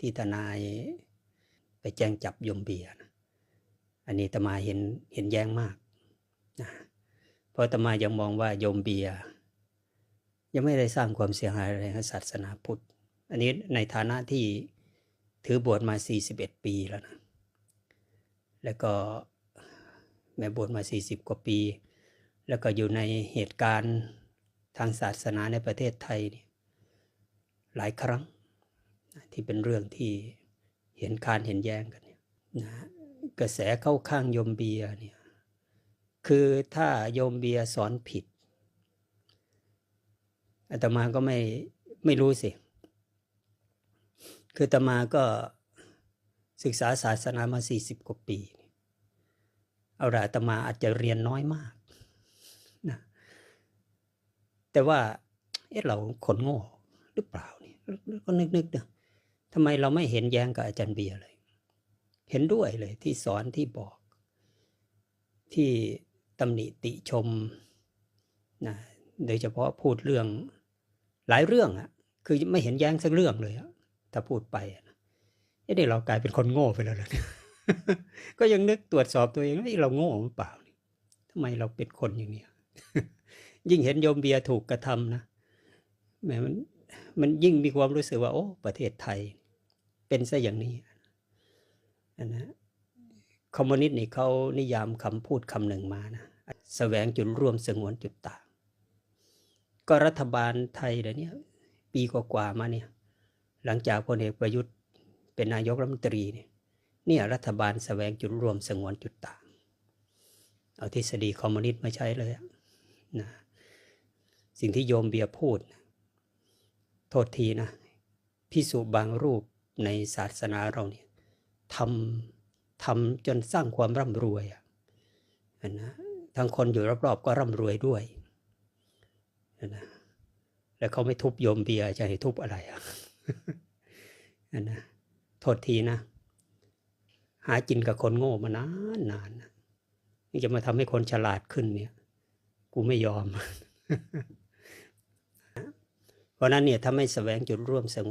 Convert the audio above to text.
ที่ทนายไปแจ้งจับยมเบียนะอันนี้ตมาเห็นเห็นแย้งมากนะเพราะตมายังมองว่ายมเบีย ยังไม่ได้สร้างความเสียหายอะไรให้ศาสนาพุทธ อันนี้ในฐานะที่ถือบวชมา 41 ปีแล้วนะ แล้วก็แม่บวชมา 40 กว่าปี แล้วก็อยู่ในเหตุการณ์ทางศาสนาในประเทศไทยเนี่ยหลายครั้ง ที่เป็นเรื่องที่เห็นการเห็นแย้งกันเนี่ยนะกระแสเข้าข้างโยมเบียเนี่ยคือถ้าโยมเบียสอนผิดอาตมาก็ไม่ไม่รู้สิ คืออาตมาก็ศึกษาศาสนามา40กว่าปี เอาละอาตมาอาจจะเรียนน้อยมากนะแต่ว่าเอ๊ะเราคนโง่หรือเปล่านี่ก็นึกนึกๆนะ ทำไมเราไม่เห็นแย้งกับอาจารย์เบียร์เลย เห็นด้วยเลยที่สอนที่บอก ที่ตำหนิติชมนะโดยเฉพาะพูดเรื่องหลายเรื่องอะคือไม่เห็นแย้งสักเรื่องเลยอะถ้าพูดไปอะนะเอ๊ะนี่เรากลายเป็นคนโง่ไปแล้วเหรอเนี่ยก็ยังนึกตรวจสอบตัวเองว่าเราโง่หรือเปล่านี่ทำไมเราเป็นคนอย่างเนี้ยยิ่งเห็นโยมเบียร์ถูกกระทำนะแหมมันมันยิ่งมีความรู้สึกว่า โอ้ ประเทศไทย เป็นซะอย่างนี้นะคอมมิวนิสต์นี่เขานิยามคำพูดคำหนึ่งมานะแสวงจุดร่วมสงวนจุดต่าง ก็รัฐบาลไทยเดี๋ยวนี้ปีกว่าๆมาเนี่ย หลังจากพลเอกประยุทธ์เป็นนายกรัฐมนตรีเนี่ยเนี่ยรัฐบาลแสวงจุดร่วมสงวนจุดต่าง เอาทฤษฎีคอมมิวนิสต์มาใช้เลยนะสิ่งที่โยมเบียร์พูด โทษทีนะพิสุบางรูป ในศาสนาเราเนี่ยทำทำจนสร้างความร่ำรวยอะนะทั้งคนอยู่รอบๆก็ร่ำรวยด้วยนะแล้วเขาไม่ทุบโยมเบียจะให้ทุบอะไรอะนะโทษทีนะ หากินกับคนโง่มานานนานนะนี่จะมาทำให้คนฉลาดขึ้นเนี่ย กูไม่ยอม เพราะนั้นเนี่ยถ้าไม่แสวงจุดร่วมสงวน